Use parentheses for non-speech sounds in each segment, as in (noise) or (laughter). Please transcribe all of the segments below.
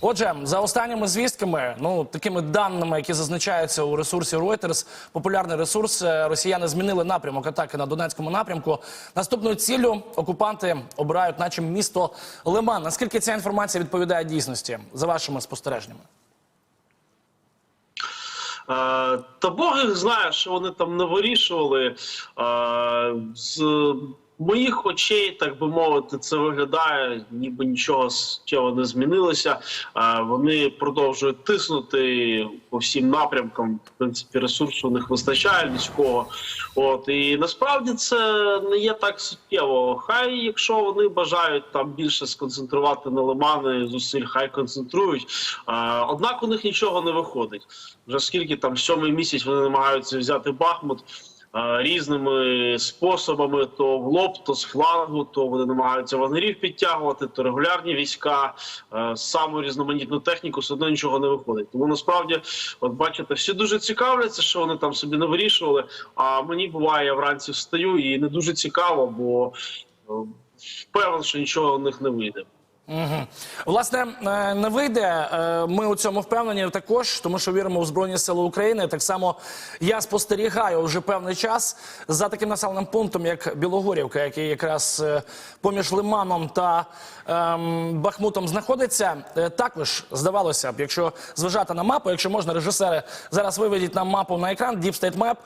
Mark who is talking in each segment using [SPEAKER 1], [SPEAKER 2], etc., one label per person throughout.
[SPEAKER 1] Отже, за останніми звістками, ну такими даними, які зазначаються у ресурсі Reuters, популярний ресурс, е, росіяни змінили напрямок атаки на Донецькому напрямку. Наступною ціллю окупанти обирають, наче місто Лиман. Наскільки ця інформація відповідає дійсності за вашими спостереженнями?
[SPEAKER 2] Е, Та Бог їх знає, що вони там не вирішували. Е, моїх очей, так би мовити, це виглядає, ніби нічого суттєво не змінилося. Вони продовжують тиснути по всім напрямкам. В принципі, ресурсу них вистачає людського. От і насправді це не є так суттєво. Хай, якщо вони бажають там більше сконцентрувати на лимани зусиль, хай концентрують. Однак у них нічого не виходить. Вже скільки там сьомий місяць вони намагаються взяти Бахмут різними способами: то в лоб, то з флангу, то вони намагаються вагнерів підтягувати, то регулярні війська, саму різноманітну техніку, все одно нічого не виходить. Тому насправді, от бачите, всі дуже цікавляться, що вони там собі не вирішували. А мені буває, я вранці встаю і не дуже цікаво, бо е, впевнений, що нічого у них не вийде.
[SPEAKER 1] Угу. Власне, е, не вийде. е, Ми у цьому впевнені також, тому що віримо в Збройні Сили України. Так само я спостерігаю вже певний час за таким населеним пунктом, як Білогорівка, який якраз е, поміж Лиманом та ем, Бахмутом знаходиться. Також здавалося б, якщо зважати на мапу, якщо можна, режисери зараз виведіть нам мапу на екран, Deep State Map,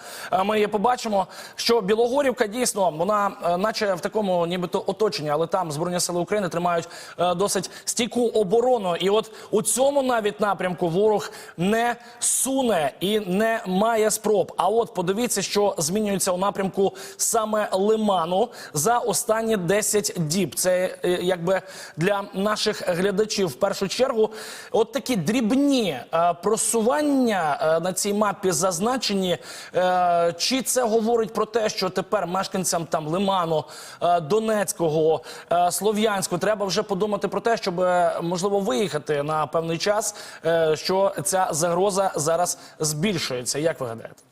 [SPEAKER 1] Ми її побачимо, що Білогорівка дійсно вона, наче в такому, нібито оточенні, але там Збройні Сили України тримають досить стійку оборону. І от у цьому навіть напрямку ворог не суне і не має спроб. А от подивіться, що змінюється у напрямку саме Лиману за останні 10 діб. Це е, якби для наших глядачів в першу чергу. От такі дрібні е, просування е, на цій мапі зазначені. Чи це говорить про те, що тепер мешканцям там Лиману, Донецького, Слов'янського треба вже подумати про те, щоб е, можливо виїхати на певний час, е, що ця загроза зараз збільшується. Як ви гадаєте?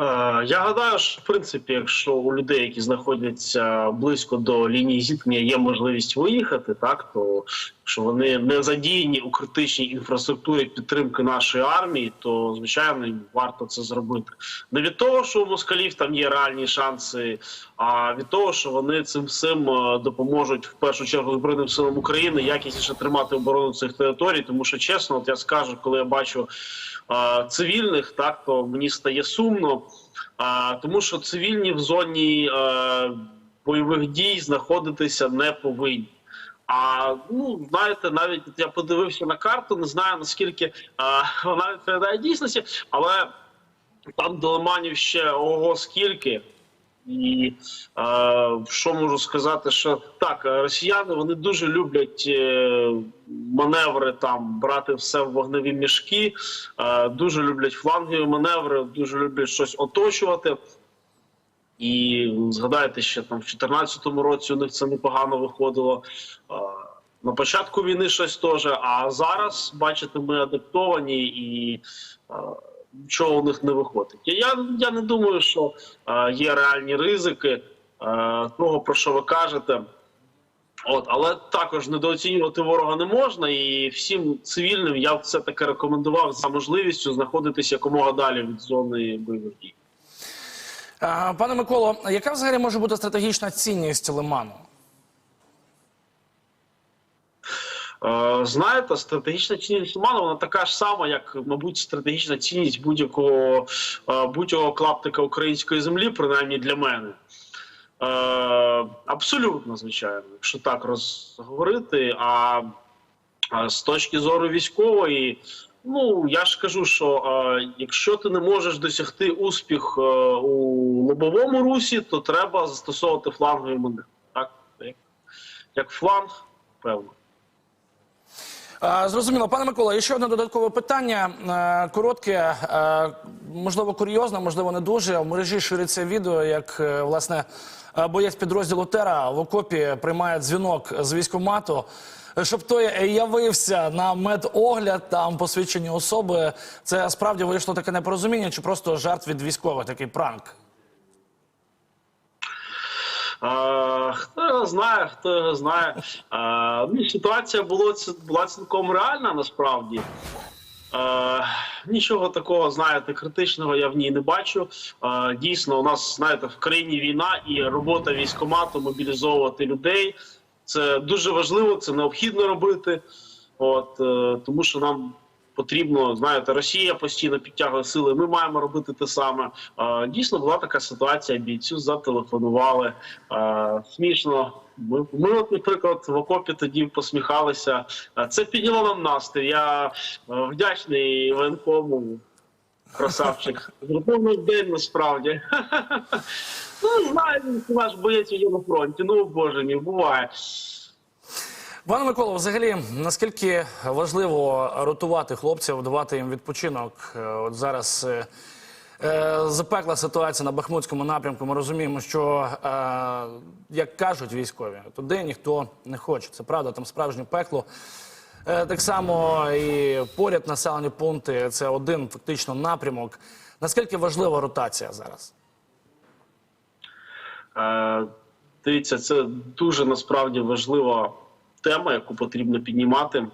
[SPEAKER 2] Е, Я гадаю, що в принципі, якщо у людей, які знаходяться близько до лінії зіткнення, є можливість виїхати, так то якщо вони не задіяні у критичній інфраструктурі підтримки нашої армії, то звичайно їм варто це зробити. Не від того, що у москалів там є реальні шанси, а від того, що вони цим всім е, допоможуть в першу чергу збройним силам України якісніше тримати оборону цих територій. Тому що чесно, от я скажу, коли я бачу е, цивільних, так то мені стає сумно. А, тому що цивільні в зоні е, бойових дій знаходитися не повинні. А ну знаєте, навіть я подивився на карту, не знаю наскільки е, вона відповідає дійсності, але там до Лиманів ще ого скільки. І е, що можу сказати, що так, росіяни вони дуже люблять е, маневри там брати все в вогневі мішки, е, дуже люблять флангові маневри, дуже люблять щось оточувати. І згадайте, ще там в 2014 році у них це непогано виходило. На початку війни щось теж. А зараз, бачите, ми адаптовані і нічого у них не виходить. Я, я не думаю, що є реальні ризики того, про що ви кажете. От, але також недооцінювати ворога не можна, і всім цивільним я все таки рекомендував за можливістю знаходитися якомога далі від зони бойових дій.
[SPEAKER 1] Пане Миколо, яка взагалі може бути стратегічна цінність Лиману?
[SPEAKER 2] Е, Знаєте, стратегічна цінність Лиману, вона така ж сама, як, мабуть, стратегічна цінність будь-якого е, будь-якого клаптика української землі, принаймні для мене. Е, Абсолютно, звичайно, якщо так розговорити. А з точки зору військової, ну я ж кажу, що е, якщо ти не можеш досягти успіх е, у лобовому русі, то треба застосовувати флангові маневри. Так, як, фланг, певно.
[SPEAKER 1] Зрозуміло, пане Микола, ще одне додаткове питання. Е, Коротке, е, можливо, курйозне, можливо, не дуже. В мережі шириться відео, як власне боєць підрозділу Тера в окопі приймає дзвінок з військкомату, е, щоб той явився на медогляд там посвідчені особи. Це справді вийшло таке непорозуміння, чи просто жарт від військових, такий пранк?
[SPEAKER 2] Е, хто його знає, хто його знає. Е, ну, ситуація була, ці- була цілком реальна насправді. Е, нічого такого, знаєте, критичного я в ній не бачу. Е, дійсно, у нас, знаєте, в країні війна і робота військкомату мобілізовувати людей. Це дуже важливо, це необхідно робити. От, е, тому що нам потрібно, знаєте, Росія постійно підтягує сили. Ми маємо робити те саме. Е, дійсно, була така ситуація. Бійцю зателефонували. Е, смішно. Ми, наприклад, в окопі тоді посміхалися. Е, Це підняло нам настрій. Я е, вдячний воєнкому. Красавчик. Зробив день насправді. (laughs) Ну, знаю, він наш боєць уже на фронті. Ну, боже мій, буває.
[SPEAKER 1] Пане Миколо, взагалі, наскільки важливо ротувати хлопців, давати їм відпочинок? Е, От зараз запекла ситуація на Бахмутському напрямку. Ми розуміємо, що, е, як кажуть військові, туди ніхто не хоче. Це правда, там справжнє пекло. Е, так само і поряд населені пункти це один фактично напрямок. Наскільки важлива ротація зараз?
[SPEAKER 2] Е, Дивіться, це дуже насправді важлива тема, яку потрібно піднімати.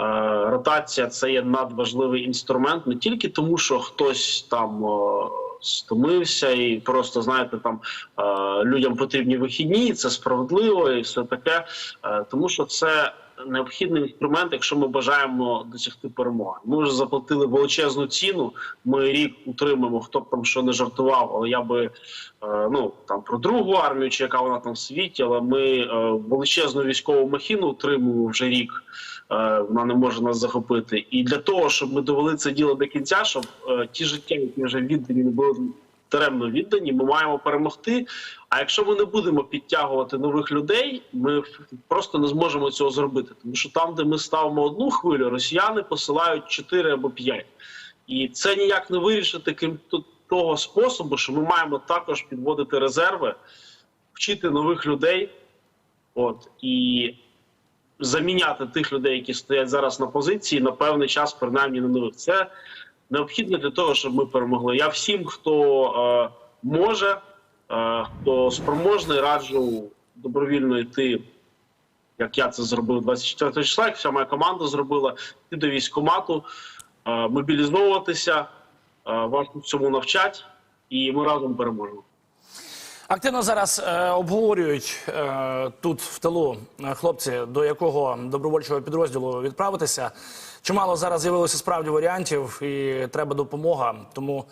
[SPEAKER 2] Е, Ротація це є надважливий інструмент не тільки тому, що хтось там е, стомився, і просто знаєте, там е, людям потрібні вихідні, це справедливо і все таке, тому що це. Необхідний інструмент, якщо ми бажаємо досягти перемоги. Ми вже заплатили величезну ціну. Ми рік утримуємо, хто б там що не жартував, але я би е, ну там про другу армію, чи яка вона там в світі, але ми е, величезну військову махіну утримуємо вже рік. Е, вона не може нас захопити. І для того, щоб ми довели це діло до кінця, щоб ті життя, які вже віддані, не були даремно віддані, ми маємо перемогти. А якщо ми не будемо підтягувати нових людей, ми просто не зможемо цього зробити. Тому що там, де ми ставимо одну хвилю, росіяни посилають 4 або 5. І це ніяк не вирішити крім того способу, що ми маємо також підводити резерви, вчити нових людей, от і заміняти тих людей, які стоять зараз на позиції, на певний час, принаймні на нових. Це необхідно для того, щоб ми перемогли. Я всім, хто е, може, е, хто спроможний, раджу добровільно йти. Як я це зробив 24 числа, як вся моя команда зробила, йти до військкомату, е, мобілізовуватися, вас цьому навчать, і ми разом переможемо.
[SPEAKER 1] Активно зараз е, обговорюють е, тут в тилу хлопці, до якого добровольчого підрозділу відправитися. Чимало зараз з'явилося справді варіантів, і треба допомога. Тому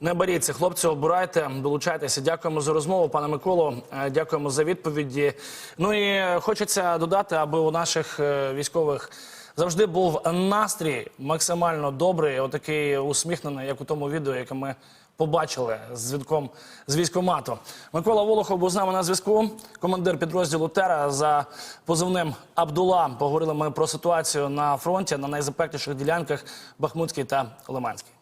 [SPEAKER 1] не боріться, хлопці, обирайте, долучайтеся. Дякуємо за розмову, пане Миколо. Е, Дякуємо за відповіді. Ну і хочеться додати, аби у наших е, військових. Завжди був настрій максимально добрий, отакий усміхнений, як у тому відео, яке ми побачили з дзвінком з військомату. Микола Волохов був з нами на зв'язку, командир підрозділу Тера за позивним Абдула. Поговорили ми про ситуацію на фронті на найзапекліших ділянках Бахмутській та Лиманській.